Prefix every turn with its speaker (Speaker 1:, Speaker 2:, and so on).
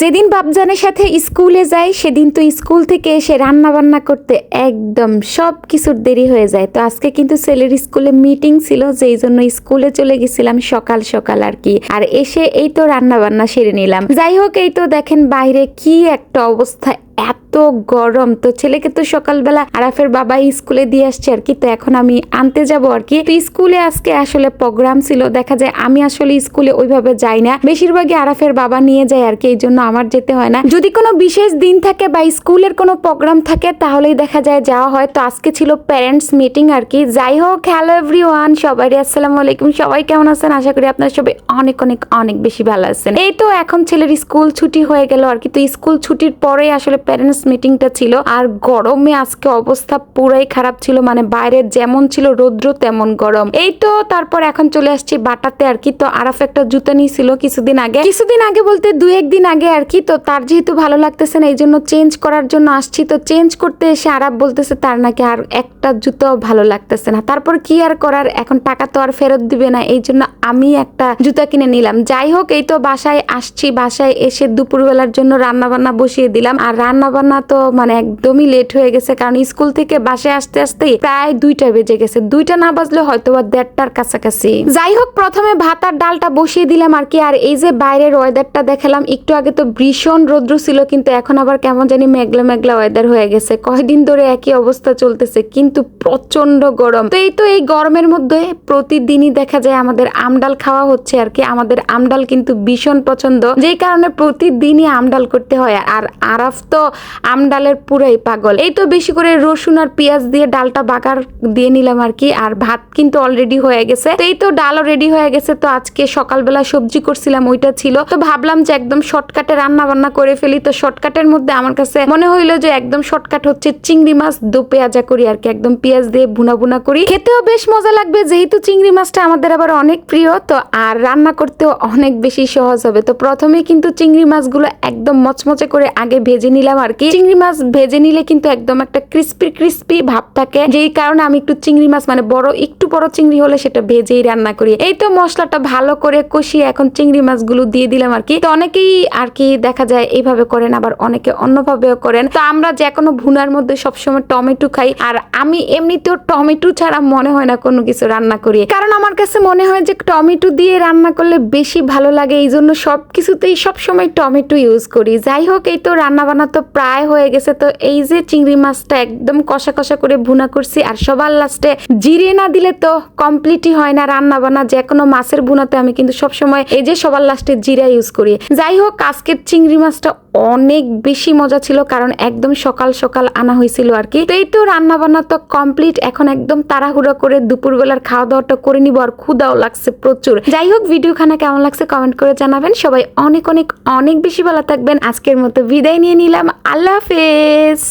Speaker 1: যেদিন বাপজানের সাথে স্কুলে যায়, সেদিন তো স্কুল থেকে এসে রান্না বান্না করতে একদম সব কিছুর দেরি হয়ে যায়। তো আজকে কিন্তু ছেলের স্কুলে মিটিং ছিল, যেই জন্য স্কুলে চলে গেছিলাম সকাল সকাল আর কি। আর এসে এই তো রান্না বান্না সেরে নিলাম। যাই হোক, এই তো দেখেন বাইরে কি একটা অবস্থা এত গরম। তো ছেলেকে তো সকালবেলা আরাফের বাবা স্কুলে দিয়ে আসছে আর কি, তো এখন আমি আনতে যাব আর কি। স্কুলে আজকে আসলে প্রোগ্রাম ছিল, দেখা যায় আমি আসলে স্কুলে ওইভাবে যাই না। বেশিরভাগই আরাফের বাবা নিয়ে যায় আর কি এই জন্য আমার যেতে হয় না। যদি কোনো বিশেষ দিন থাকে বা স্কুলের কোনো প্রোগ্রাম থাকে, তাহলেই দেখা যায় যাওয়া হয়। তো আজকে ছিল প্যারেন্টস মিটিং আর কি। যাই হোক, হ্যালো এভরি ওয়ান সবাই আসসালামু আলাইকুম। সবাই কেমন আছেন? আশা করি আপনারা সবাই অনেক অনেক অনেক বেশি ভালো আছেন। এই তো এখন ছেলের স্কুল ছুটি হয়ে গেল আর কি। তো স্কুল ছুটির পরেই আসলে প্যারেন্টস মিটিংটা ছিল আর গরমে আজকে অবস্থা পুরাই খারাপ ছিল মানে বাইরে যেমন ছিল রৌদ্র তেমন গরম। এই তো তারপর এখন চলে আসছি বাটাতে আর কি, তো আরাফ একটা জুতা নিয়েছিল কিছুদিন আগে। কিছুদিন আগে বলতে দু একদিন আগে আর কি, তো তার যেহেতু ভালো লাগতেছে না এই জন্য চেঞ্জ করার জন্য আসছি। তো চেঞ্জ করতে এসে আরাফ বলতেছে তার নাকি আর একটা জুতাও ভালো লাগতেছে না। তারপর কি আর করার, এখন টাকা তো আর ফেরত দিবে না এই জন্য আমি একটা জুতা কিনে নিলাম। যাই হোক, এই তো বাসায় আসছি, বাসায় এসে দুপুরবেলার জন্য রান্না বান্না বসিয়ে দিলাম। আর রান্না বান্না তো মানে একদমই লেট হয়ে গেছে, কারণ স্কুল থেকে বাসায় আসতে আসতে প্রায় দুইটা বেজে গেছে। দুইটা না বাজলে হয়তো বা দেড়টার কাছাকাছি। যাই হোক, প্রথমে ভাত আর ডালটা বসিয়ে দিলাম আর কি, আর এই যে বাইরের ওয়েদারটা দেখালাম, একটু আগে তো ভীষণ রৌদ্র ছিল, কিন্তু এখন আবার কেমন জানি মেঘলা মেঘলা ওয়েদার হয়ে গেছে। কয়দিন ধরে একই অবস্থা চলতেছে, কিন্তু প্রচণ্ড গরম। তো এই তো এই গরমের মধ্যে প্রতিদিনই দেখা যায় আমাদের আমডাল খাওয়া হচ্ছে আর কি, আমাদের আমডাল কিন্তু ভীষণ পছন্দ। যেই কারণে প্রতিদিনই আমডাল করতে হয়, আর আরাফ তো আমডালের পুরাই পাগল। এই তো বেশি করে রসুন আর পেঁয়াজ দিয়ে ডালটা বাগার দিয়ে নিলাম আর কি, আর ভাত কিন্তু অলরেডি হয়ে গেছে। তো এই তো ডালও রেডি হয়ে গেছে, তো আজকে সকালবেলা সবজি করছিলাম, ওইটা ছিল। তো ভাবলাম যে একদম শর্টকাটে রান্না বান্না করে ফেলি। তো শর্টকাটের মধ্যে আমার কাছে মনে হইল যে একদম শর্টকাট হচ্ছে চিংড়ি মাছ দু পেঁয়াজা করি আর কি, একদম পেঁয়াজ দিয়ে ভুনা ভুনা করি। খেতেও বেশ মজা লাগবে, যেহেতু চিংড়ি মাছটা আমাদের আবার অনেক প্রিয়, তো আর রান্না করতেও অনেক বেশি সহজ হবে। তো প্রথমে কিন্তু চিংড়ি মাছগুলো একদম মচমচে করে আগে ভেজে নিলাম। আর কি। চিংড়ি মাছ ভেজে নিলে কিন্তু একদম একটা ক্রিস্পি ক্রিস্পি ভাব থাকে। যেই কারণে আমি একটু চিংড়ি মাছ মানে বড়, একটু বড় চিংড়ি হলে সেটা ভেজেই রান্না করি। এই তো মশলাটা ভালো করে কষিয়ে এখন চিংড়ি মাছগুলো দিয়ে দিলাম আর কি। তো অনেকেই আর কি দেখা যায় এইভাবে করেন, আবার অনেকে অন্যভাবেও করেন। তো আমরা যে কোনো ভুনার মধ্যে সবসময় টমেটো খাই, আর আমি এমনিতেও টমেটো ছাড়া মনে হয় না কোনো কিছু রান্না করি। কারণ আমার কাছে মনে হয় যে টমেটো দিয়ে রান্না করলে বেশি ভালো লাগে এই জন্য সব কিছুতেই সবসময় টমেটো ইউজ করি। যাই হোক, এই তো রান্না বান্না তো প্রায় হয়ে গেছে। তো এই যে চিংড়ি মাছটা একদম কষা কষা করে ভুনা করছি, আর সবার লাস্টে জিরে না দিলে তো কমপ্লিটই হয় না। রান্না বান্না যে কোনো মাছের ভুনাতে আমি কিন্তু সবসময় এই যে সবার লাস্টে জিরা ইউজ করি। যাই হোক, আজকের চিংড়ি মাছটা অনেক বেশি মজা ছিল, কারণ একদম সকাল সকাল আনা হয়েছিল আর কি। তো এই তো রান্না বান্না তো কমপ্লিট এখন একদম তাড়াহুড়ো করে দুপুরবেলার খাওয়া দাওয়াটা করে নিব, আর ক্ষুদাও লাগছে প্রচুর। যাই হোক, ভিডিওখানা কেমন লাগছে কমেন্ট করে জানাবেন। সবাই অনেক অনেক অনেক বেশি ভালো থাকবেন। আজকের মতো বিদায় নিয়ে নিলাম। আল্লাহ হাফেজ